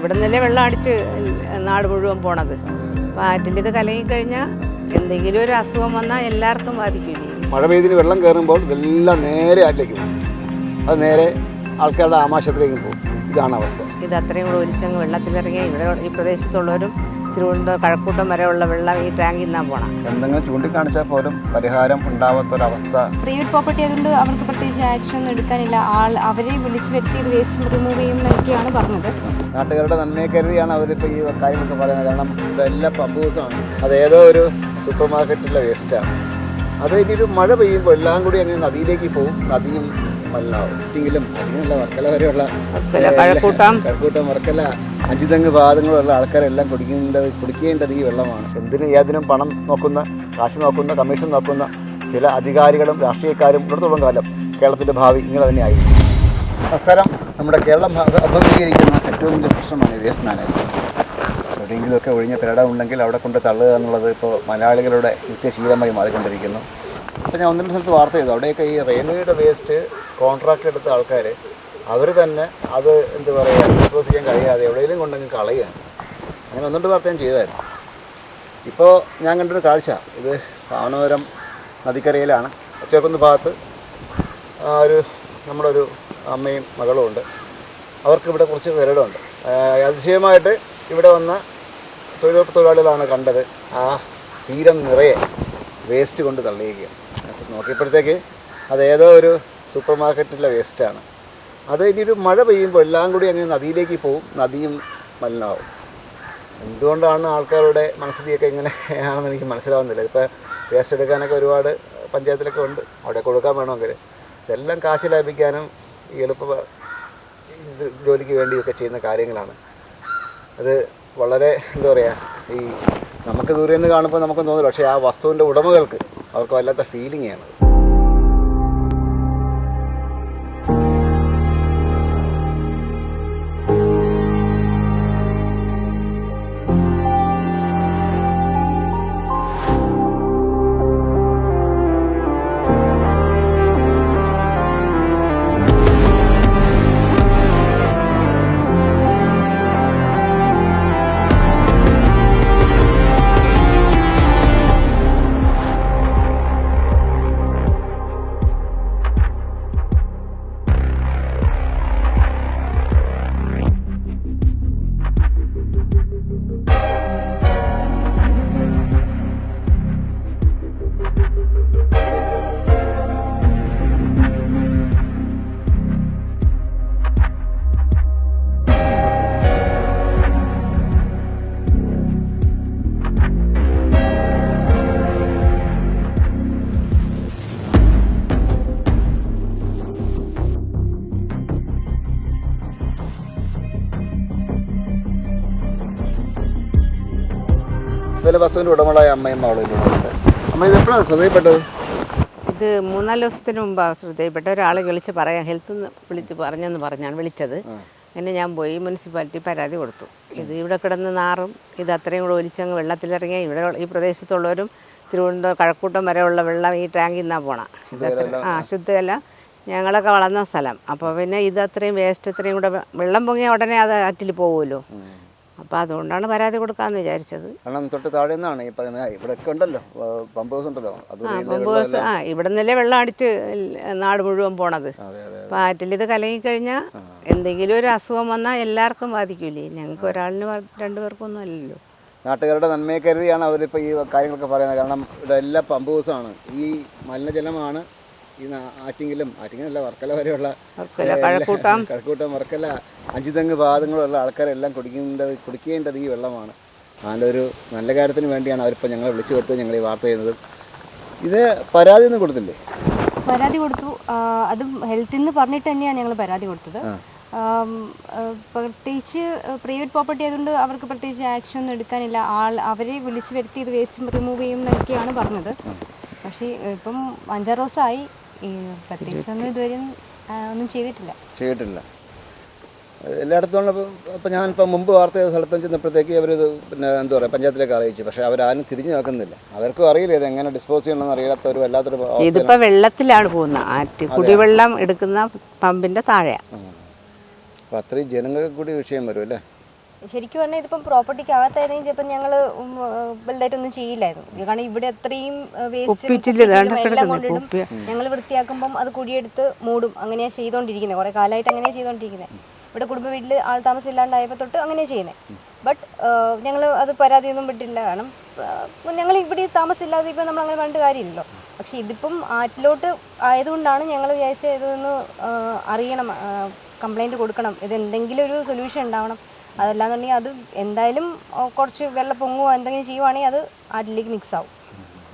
ഇവിടെ നിന്നല്ലേ വെള്ളം അടിച്ച് നാട് മുഴുവൻ പോണത്. അപ്പോൾ ആറ്റിന്റെ ഇത് കലങ്ങി കഴിഞ്ഞാൽ എന്തെങ്കിലും ഒരു അസുഖം വന്നാൽ എല്ലാവർക്കും ബാധിക്കില്ലേ മഴ പെയ്തിന് വെള്ളം കയറുമ്പോൾ ഇതെല്ലാം നേരെ ആറ്റിലേക്ക് പോകും. അത് നേരെ ആൾക്കാരുടെ ആമാശത്തിലേക്ക് പോകും. ഇതാണ് അവസ്ഥ. ഇത് അത്രയും കൂടെ ഒലിച്ചങ്ങ് വെള്ളത്തിലിറങ്ങി ഇവിടെ ഈ പ്രദേശത്തുള്ളവരും തിരുവനന്തപുരം കഴക്കൂട്ടം വരെയുള്ള വെള്ളം ഈ ടാങ്കിൽ നിന്നാണ് പോണം. എന്തെങ്കിലും ചൂണ്ടിക്കാണിച്ചാൽ പോലും പരിഹാരം ഉണ്ടാവാത്ത ഉണ്ടാവാത്തൊരവസ്ഥ. പ്രൈവറ്റ് പ്രോപ്പർട്ടി ആയതുകൊണ്ട് അവർക്ക് പ്രത്യേകിച്ച് ആക്ഷൻ ഒന്നും എടുക്കാനില്ല. ആൾ അവരെ വിളിച്ച് വരുത്തി ഇത് വേസ്റ്റ് റിമൂവ് ചെയ്യുമെന്നൊക്കെയാണ് പറഞ്ഞത്. നാട്ടുകാരുടെ നന്മയെ കരുതിയാണ് അവരിപ്പോൾ ഈ കാര്യങ്ങളൊക്കെ പറയുന്നത്. കാരണം ഇതെല്ലാം പമ്പൂസാണ്. അത് ഏതോ ഒരു സൂപ്പർ മാർക്കറ്റിലെ വേസ്റ്റാണ് അത് ഇനി ഒരു മഴ പെയ്യുമ്പോൾ എല്ലാം കൂടി അങ്ങനെ നദിയിലേക്ക് പോകും നദിയും മലിനാവും എങ്കിലും അതിനുള്ള വർക്കല വരെയുള്ള വർക്കല, കഴക്കൂട്ടം. കഴക്കൂട്ടം വർക്കല. അഞ്ചുതെങ്ങ് പാദങ്ങളുള്ള ആൾക്കാരെല്ലാം കുടിക്കേണ്ടത് കുടിക്കേണ്ടത് ഈ വെള്ളമാണ്. എന്തിനും ഏതിനും പണം നോക്കുന്ന കാശ് നോക്കുന്ന കമ്മീഷൻ നോക്കുന്ന ചില അധികാരികളും രാഷ്ട്രീയക്കാരും ഇടത്തോളം കാലം കേരളത്തിന്റെ ഭാവി ഇങ്ങനെ തന്നെയായിരിക്കും നമസ്കാരം. നമ്മുടെ കേരളം അഭിമുഖീകരിക്കുന്ന ഏറ്റവും വലിയ പ്രശ്നമാണ് വേസ്റ്റ് മാനേജ്മെന്റ് എവിടെയെങ്കിലുമൊക്കെ ഒഴിഞ്ഞ പേട ഉണ്ടെങ്കിൽ അവിടെ കൊണ്ട് തള്ളുക എന്നുള്ളത് ഇപ്പോൾ മലയാളികളുടെ നിത്യശീലമായി മാറിക്കൊണ്ടിരിക്കുന്നു. അപ്പോൾ ഞാൻ ഒന്ന് രണ്ട് സ്ഥലത്ത് വാർത്ത ചെയ്തു. അവിടെയൊക്കെ ഈ റെയിൽവേയുടെ വേസ്റ്റ് കോൺട്രാക്ട് എടുത്ത ആൾക്കാർ അവർ തന്നെ അത് എന്ത് പറയുക വിശ്വസിക്കാൻ കഴിയാതെ എവിടെയെങ്കിലും കൊണ്ടെങ്കിൽ കളയുകയാണ്. അങ്ങനെ ഒന്നുകൊണ്ട് വാർത്ത ഞാൻ ചെയ്തായിരുന്നു. ഇപ്പോൾ ഞാൻ കണ്ടൊരു കാഴ്ച. ഇത് പാവനപുരം നദിക്കരയിലാണ്. ഒറ്റക്കുന്ന് ഭാഗത്ത് ഒരു നമ്മുടെ ഒരു അമ്മയും മകളും ഉണ്ട്. അവർക്ക് ഇവിടെ കുറച്ച് പേരിടമുണ്ട് അതിശയമായിട്ട് ഇവിടെ വന്ന തൊഴിലുറപ്പ് തൊഴിലാളികളാണ് കണ്ടത്. ആ തീരം നിറയെ വേസ്റ്റ് കൊണ്ട് തള്ളിയിരിക്കുക നോക്കിയപ്പോഴത്തേക്ക് അത് ഏതോ ഒരു സൂപ്പർ മാർക്കറ്റിലെ വേസ്റ്റാണ്. അത് ഇനി ഒരു മഴ പെയ്യുമ്പോൾ എല്ലാം കൂടി അങ്ങനെ നദിയിലേക്ക് പോവും. നദിയും മലിനാവും എന്തുകൊണ്ടാണ് ആൾക്കാരുടെ മനസ്ഥിതിയൊക്കെ ഇങ്ങനെയാണെന്ന് എനിക്ക് മനസ്സിലാവുന്നില്ല. ഇപ്പോൾ വേസ്റ്റ് എടുക്കാനൊക്കെ ഒരുപാട് പഞ്ചായത്തിലൊക്കെ ഉണ്ട്. അവിടെ കൊടുക്കാൻ വേണമെങ്കിൽ ഇതെല്ലാം കാശ് ലാഭിക്കാനും എളുപ്പ ജോലിക്ക് വേണ്ടിയൊക്കെ ചെയ്യുന്ന കാര്യങ്ങളാണ്. അത് വളരെ എന്താ പറയുക ഈ നമുക്ക് ദൂരെ നിന്ന് കാണുമ്പോൾ നമുക്ക് തോന്നില്ല പക്ഷേ ആ വസ്തുവിന്റെ ഉടമകൾക്ക് അവർക്ക് വല്ലാത്ത ഫീലിംഗ് ആണ്. ചില വസ്തുവിന്റെ ഉടമകളായ അമ്മയും മകളും അമ്മ ഇത് എപ്പോഴാണ് ശ്രദ്ധയിൽപ്പെട്ടത്? ഇത് മൂന്നാൽ ദിവസത്തിന് മുമ്പാണ് ശ്രദ്ധയിൽപ്പെട്ട ഒരാൾ വിളിച്ച് പറയാം ഹെൽത്ത് വിളിച്ച് പറഞ്ഞെന്ന് പറഞ്ഞാണ് വിളിച്ചത്. അങ്ങനെ ഞാൻ പോയി മുനിസിപ്പാലിറ്റി പരാതി കൊടുത്തു. ഇത് ഇവിടെ കിടന്ന് നാറും ഇത് അത്രയും കൂടെ ഒലിച്ചങ്ങ് വെള്ളത്തിലിറങ്ങി ഇവിടെ ഈ പ്രദേശത്തുള്ളവരും തിരുവനന്തപുരം കഴക്കൂട്ടം വരെയുള്ള വെള്ളം ഈ ടാങ്കിൽ നിന്നാണ് പോണം. ഇത് ആ ശുദ്ധമല്ല ഞങ്ങളൊക്കെ വളർന്ന സ്ഥലം. അപ്പോൾ പിന്നെ ഇത് അത്രയും വേസ്റ്റ് അത്രയും കൂടെ വെള്ളം പൊങ്ങിയ ഉടനെ അത് ആറ്റിൽ പോകുമല്ലോ. അപ്പോൾ അതുകൊണ്ടാണ് പരാതി കൊടുക്കാമെന്ന് വിചാരിച്ചത്. കാരണം തൊട്ട് താഴെ നിന്നാണ് ഈ പറയുന്നത്. ഇവിടെ ഒക്കെ ഉണ്ടല്ലോ. പമ്പ് ഹൗസ് ഉണ്ടല്ലോ. ആ പമ്പ് ഹൗസ് ആ ഇവിടെ നിന്നല്ലേ വെള്ളം അടിച്ച് നാട് മുഴുവൻ പോണത്. അപ്പോൾ ആറ്റിൽ ഇത് കലങ്ങിക്കഴിഞ്ഞാൽ എന്തെങ്കിലും ഒരു അസുഖം വന്നാൽ എല്ലാവർക്കും ബാധിക്കൂലേ? ഞങ്ങൾക്ക് ഒരാളിന് രണ്ടു പേർക്കൊന്നും അല്ലല്ലോ. നാട്ടുകാരുടെ നന്മയെ കരുതിയാണ് അവരിപ്പോൾ ഈ കാര്യങ്ങളൊക്കെ പറയുന്നത്. കാരണം ഇവിടെ എല്ലാ പമ്പ് ഹൗസാണ്. ഈ മലിനജലമാണ് ഈ ആറ്റിങ്ങലും ആറ്റിങ്ങലല്ല വർക്കല വരെയുള്ള കഴക്കൂട്ടം. വർക്കല അഞ്ചുതെങ്ങ് പാദങ്ങളുള്ള ആൾക്കാരെല്ലാം കുടിക്കേണ്ടത് കുടിക്കേണ്ടത് ഈ വെള്ളമാണ്. അതിലൊരു നല്ല കാര്യത്തിന് വേണ്ടിയാണ് അവരിപ്പോൾ ഞങ്ങളെ വിളിച്ചു കൊടുത്ത് ഞങ്ങൾ ഈ വാർത്ത ചെയ്യുന്നത്. ഇത് പരാതി ഒന്നും കൊടുത്തില്ലേ? പരാതി കൊടുത്തു. അത് ഹെൽത്തിൽ നിന്ന് പറഞ്ഞിട്ട് തന്നെയാണ് ഞങ്ങൾ പരാതി കൊടുത്തത്. പ്രത്യേകിച്ച് പ്രൈവറ്റ് പ്രോപ്പർട്ടി ആയതുകൊണ്ട് അവർക്ക് പ്രത്യേകിച്ച് ആക്ഷൻ ഒന്നും എടുക്കാനില്ല. ആൾ അവരെ വിളിച്ച് വരുത്തി ഇത് വേസ്റ്റ് റിമൂവ് ചെയ്യും എന്നൊക്കെയാണ് പറഞ്ഞത്. പക്ഷേ ഇപ്പം അഞ്ചാറ് ദിവസമായി. ഈ ഒന്നും ഇതുവരെ ഒന്നും ചെയ്തിട്ടില്ല. ചെയ്തിട്ടില്ല. എല്ലായിടത്തും ഇപ്പം ഞാനിപ്പോൾ മുമ്പ് വാർത്ത ചെയ്ത സ്ഥലത്ത് ചെന്നപ്പോഴത്തേക്ക് ഇത് പിന്നെ എന്താ പറയുക പഞ്ചായത്തിലേക്ക് അറിയിച്ചു. പക്ഷേ അവരാരും തിരിഞ്ഞു നോക്കുന്നില്ല. അവർക്കും അറിയില്ല ഇത് എങ്ങനെ ഡിസ്പോസ് ചെയ്യണമെന്ന് അറിയാത്ത ഒരു വല്ലാത്തൊരു ഇതിപ്പോൾ വെള്ളത്തിലാണ് പോകുന്നത്. ആറ്റ് കുടിവെള്ളം എടുക്കുന്ന പമ്പിന്റെ താഴെയാണ് അപ്പോൾ അത്രയും ജനങ്ങൾക്ക് കൂടി വിഷയം വരും അല്ലേ? ശരിക്കും പറഞ്ഞാൽ ഇതിപ്പം പ്രോപ്പർട്ടിക്ക് അകത്തായിരുന്നെങ്കിൽ ചിലപ്പോൾ ഞങ്ങൾ വലുതായിട്ടൊന്നും ചെയ്യില്ലായിരുന്നു. കാരണം ഇവിടെ അത്രയും വേസ്റ്റ് എല്ലാം കൊണ്ടിടും. ഞങ്ങൾ വൃത്തിയാക്കുമ്പം അത് കുഴിയെടുത്ത് മൂടും. അങ്ങനെയാണ് ചെയ്തുകൊണ്ടിരിക്കുന്നത് കുറേ കാലമായിട്ട് അങ്ങനെയാണ് ചെയ്തുകൊണ്ടിരിക്കുന്നത് ഇവിടെ കുടുംബ വീട്ടിൽ ആൾ താമസം ഇല്ലാണ്ടായപ്പോൾ തൊട്ട് അങ്ങനെയാണ് ചെയ്യുന്നത് ബട്ട് ഞങ്ങൾ അത് പരാതിയൊന്നും വിട്ടില്ല. കാരണം ഞങ്ങൾ ഇവിടെ താമസമില്ലാതെ ഇപ്പം നമ്മൾ അങ്ങനെ പറഞ്ഞിട്ട് കാര്യമില്ലല്ലോ. പക്ഷെ ഇതിപ്പം ആറ്റിലോട്ട് ആയതുകൊണ്ടാണ് ഞങ്ങൾ വിചാരിച്ചത് ഇതൊന്ന് അറിയണം കംപ്ലൈന്റ് കൊടുക്കണം. ഇത് എന്തെങ്കിലും ഒരു സൊല്യൂഷൻ ഉണ്ടാവണം. അതല്ലാന്നുണ്ടെങ്കിൽ അത് എന്തായാലും കുറച്ച് വെള്ളം പൊങ്ങുകയോ എന്തെങ്കിലും ചെയ്യുവാണെങ്കിൽ അത് ആട്ടിലേക്ക് മിക്സ് ആവും.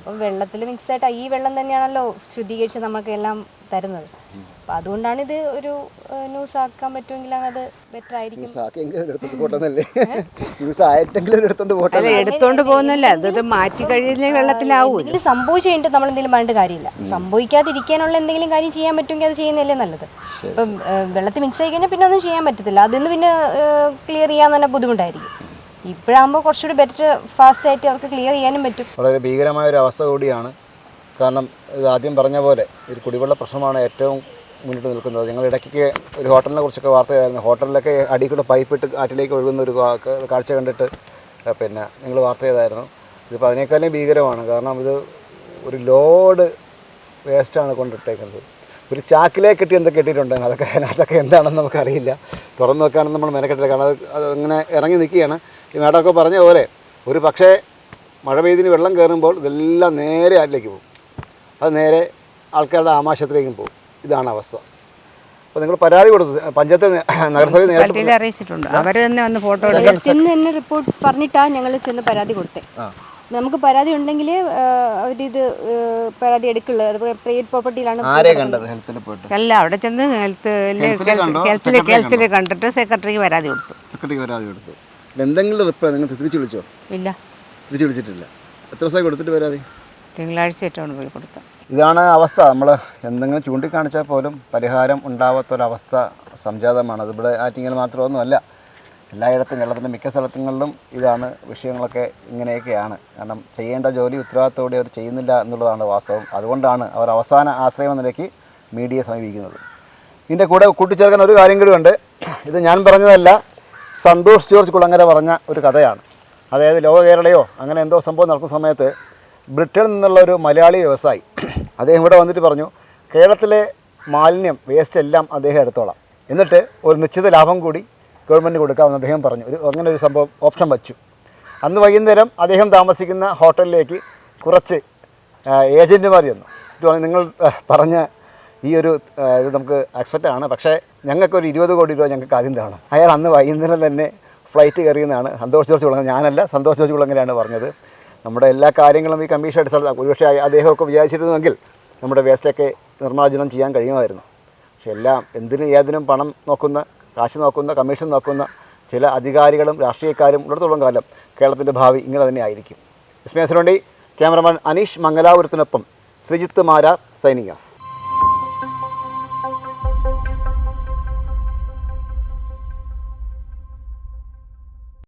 അപ്പം വെള്ളത്തിൽ മിക്സ് ആയിട്ട് ഈ വെള്ളം തന്നെയാണല്ലോ ശുദ്ധീകരിച്ച് നമുക്ക് എല്ലാം തരുന്നത്. അപ്പം അതുകൊണ്ടാണ് ഇത് ഒരു ന്യൂസ് ആക്കാൻ പറ്റുമെങ്കിൽ അത് ബെറ്റർ ആയിരിക്കും. എടുത്തോണ്ട് പോട്ടെന്നല്ലേ? ന്യൂസ് ആയിട്ടെങ്കിലും എടുത്തോണ്ട് പോട്ടെ അല്ല എടുത്തോണ്ട് പോകുന്നല്ലേ അതൊരു മാറ്റി കഴിയുന്ന വെള്ളത്തിലാവും ഇത്. സംഭവിച്ചു കഴിഞ്ഞിട്ട് നമ്മൾ എന്തെങ്കിലും പറഞ്ഞിട്ട് കാര്യമില്ല. സംഭവിക്കാതിരിക്കാനുള്ള എന്തെങ്കിലും കാര്യം ചെയ്യാൻ പറ്റുമെങ്കിൽ അത് ചെയ്യുന്നതല്ലേ നല്ലത്. ഇപ്പം വെള്ളത്തിൽ മിക്സ് ആയി കഴിഞ്ഞാൽ പിന്നെ ഒന്നും ചെയ്യാൻ പറ്റത്തില്ല. അതിന് പിന്നെ ക്ലിയർ ചെയ്യാൻ തന്നെ ബുദ്ധിമുട്ടായിരിക്കും. ഇപ്പോഴാകുമ്പോൾ കുറച്ചുകൂടി ബെറ്റർ ഫാസ്റ്റ് ആയിട്ട് അവർക്ക് ക്ലിയർ ചെയ്യാനും പറ്റും. വളരെ ഭീകരമായ ഒരു അവസ്ഥ കൂടിയാണ്. കാരണം ഇത് ആദ്യം പറഞ്ഞ പോലെ ഒരു കുടിവെള്ള പ്രശ്നമാണ് ഏറ്റവും മുന്നിട്ട് നിൽക്കുന്നത്. ഞങ്ങൾ ഇടയ്ക്ക് ഒരു ഹോട്ടലിനെ കുറിച്ചൊക്കെ വാർത്തയായിരുന്നു ഹോട്ടലിലൊക്കെ അടിക്കൂടെ കൂടെ പൈപ്പ് ഇട്ട് കാറ്റിലേക്ക് ഒഴുകുന്ന ഒരു കാഴ്ച കണ്ടിട്ട് പിന്നെ നിങ്ങൾ വാർത്ത ചെയ്തായിരുന്നു. ഇതിപ്പോൾ അതിനേക്കാളും ഭീകരമാണ്. കാരണം ഇത് ഒരു ലോഡ് വേസ്റ്റാണ് കൊണ്ടിട്ടേക്കുന്നത്. ഒരു ചാക്കിലേക്ക് കെട്ടി എന്തൊക്കെ കെട്ടിയിട്ടുണ്ടെങ്കിൽ അതൊക്കെ അതൊക്കെ എന്താണെന്ന് നമുക്കറിയില്ല. തുറന്നു നോക്കുകയാണെന്ന് നമ്മൾ മെനക്കെട്ടില്ല. കാരണം അത് ഇങ്ങനെ ഇറങ്ങി നിൽക്കുകയാണ്. ഈ മേഡമൊക്കെ പറഞ്ഞ പോലെ ഒരു പക്ഷേ മഴ പെയ്തിന് വെള്ളം കയറുമ്പോൾ ഇതെല്ലാം നേരെ ആറ്റിലേക്ക് പോകും. അത് നേരെ ആൾക്കാരുടെ ആമാശത്തിലേക്കും പോകും. ഇതാണ് അവസ്ഥ. അപ്പോൾ നിങ്ങൾ പരാതി കൊടുത്തു പഞ്ചായത്ത് നഗരസഭയിൽ നേരിട്ട് അറിയിച്ചിട്ടുണ്ട്. അവർ തന്നെ വന്ന് ഫോട്ടോ ചെന്ന് തന്നെ റിപ്പോർട്ട് പറഞ്ഞിട്ടാണ് ഞങ്ങൾ ചെന്ന് പരാതി കൊടുത്തത് നമുക്ക് പരാതി ഉണ്ടെങ്കിൽ അവരിത് പരാതി എടുക്കുള്ളൂ. അതുപോലെ പ്രൈവറ്റ് പ്രോപ്പർട്ടിയിലാണ് അല്ല അവിടെ ചെന്ന് ഹെൽത്ത് ഹെൽത്തിലെ കണ്ടിട്ട് സെക്രട്ടറിക്ക് പരാതി കൊടുത്തു. സെക്രട്ടറിക്ക് പരാതി കൊടുത്തു. എന്തെങ്കിലും റിപ്ലൈ നിങ്ങൾ തിരിച്ചു വിളിച്ചോ? ഇല്ല. തിരിച്ചു വിളിച്ചിട്ടില്ല. എത്ര ദിവസമായി കൊടുത്തിട്ട് വരാതെ തിങ്കളാഴ്ച ഏറ്റവും പോയി കൊടുത്തു ഇതാണ് അവസ്ഥ. നമ്മൾ എന്തെങ്കിലും ചൂണ്ടിക്കാണിച്ചാൽ പോലും പരിഹാരം ഉണ്ടാവാത്തൊരവസ്ഥ സംജാതമാണ്. അതിവിടെ ആറ്റിങ്ങൽ മാത്രമൊന്നുമല്ല. എല്ലായിടത്തും കേരളത്തിന്റെ മിക്ക സ്ഥലത്തുകളിലും ഇതാണ് വിഷയങ്ങളൊക്കെ ഇങ്ങനെയൊക്കെയാണ്. കാരണം ചെയ്യേണ്ട ജോലി ഉത്തരവാദിത്തോടെ അവർ ചെയ്യുന്നില്ല എന്നുള്ളതാണ് വാസ്തവം. അതുകൊണ്ടാണ് അവർ അവസാന ആശ്രയം എന്ന നിലയ്ക്ക് മീഡിയയെ സമീപിക്കുന്നത്. ഇതിന്റെ കൂടെ കൂട്ടിച്ചേർക്കാൻ ഒരു കാര്യം കൂടി ഉണ്ട്. ഇത് ഞാൻ പറഞ്ഞതല്ല. സന്തോഷ് ജോർജ് കുളങ്ങര പറഞ്ഞ ഒരു കഥയാണ്. അതായത് ലോക കേരളയോ അങ്ങനെ എന്തോ സംഭവം നടക്കുന്ന സമയത്ത് ബ്രിട്ടനിൽ നിന്നുള്ള ഒരു മലയാളി വ്യവസായി അദ്ദേഹം ഇവിടെ വന്നിട്ട് പറഞ്ഞു കേരളത്തിലെ മാലിന്യം വേസ്റ്റ് എല്ലാം അദ്ദേഹം എടുത്തോളാം. എന്നിട്ട് ഒരു നിശ്ചിത ലാഭം കൂടി ഗവൺമെന്റ് കൊടുക്കാമെന്ന് അദ്ദേഹം പറഞ്ഞു. ഒരു അങ്ങനെ ഒരു സംഭവം ഓപ്ഷൻ വച്ചു. അന്ന് വൈകുന്നേരം അദ്ദേഹം താമസിക്കുന്ന ഹോട്ടലിലേക്ക് കുറച്ച് ഏജന്റുമാർ ചെന്നു. നിങ്ങൾ പറഞ്ഞ ഈ ഒരു ഇത് നമുക്ക് എക്സ്പെക്റ്റ് ആണ്. പക്ഷേ ഞങ്ങൾക്കൊരു ഇരുപത് കോടി രൂപ ഞങ്ങൾക്ക് ആദ്യം തരണം. അയാൾ അന്ന് വൈകുന്നേരം തന്നെ ഫ്ലൈറ്റ് കയറിയെന്നാണ് സന്തോഷ് ജോർജ് കുളങ്ങര ഞാനല്ല സന്തോഷ് ജോർജ് കുളങ്ങരയാണ് പറഞ്ഞത്. നമ്മുടെ എല്ലാ കാര്യങ്ങളും ഈ കമ്മീഷൻ അടിസ്ഥാനത്തിൽ ഒരുപക്ഷെ അദ്ദേഹമൊക്കെ വിചാരിച്ചിരുന്നുവെങ്കിൽ നമ്മുടെ വേസ്റ്റൊക്കെ നിർമ്മാർജനം ചെയ്യാൻ കഴിയുമായിരുന്നു. പക്ഷെ എല്ലാം എന്തിനും ഏതിനും പണം നോക്കുന്ന കാശ് നോക്കുന്ന കമ്മീഷൻ നോക്കുന്ന ചില അധികാരികളും രാഷ്ട്രീയക്കാരും ഉള്ളിടത്തോളം കാലം കേരളത്തിന്റെ ഭാവി ഇങ്ങനെ തന്നെ ആയിരിക്കും. ഇസ്മേസിനുവേണ്ടി ക്യാമറമാൻ അനീഷ് മംഗലാപുരത്തിനൊപ്പം ശ്രീജിത്ത് മാരാർ സൈനിങ് ഓഫ്.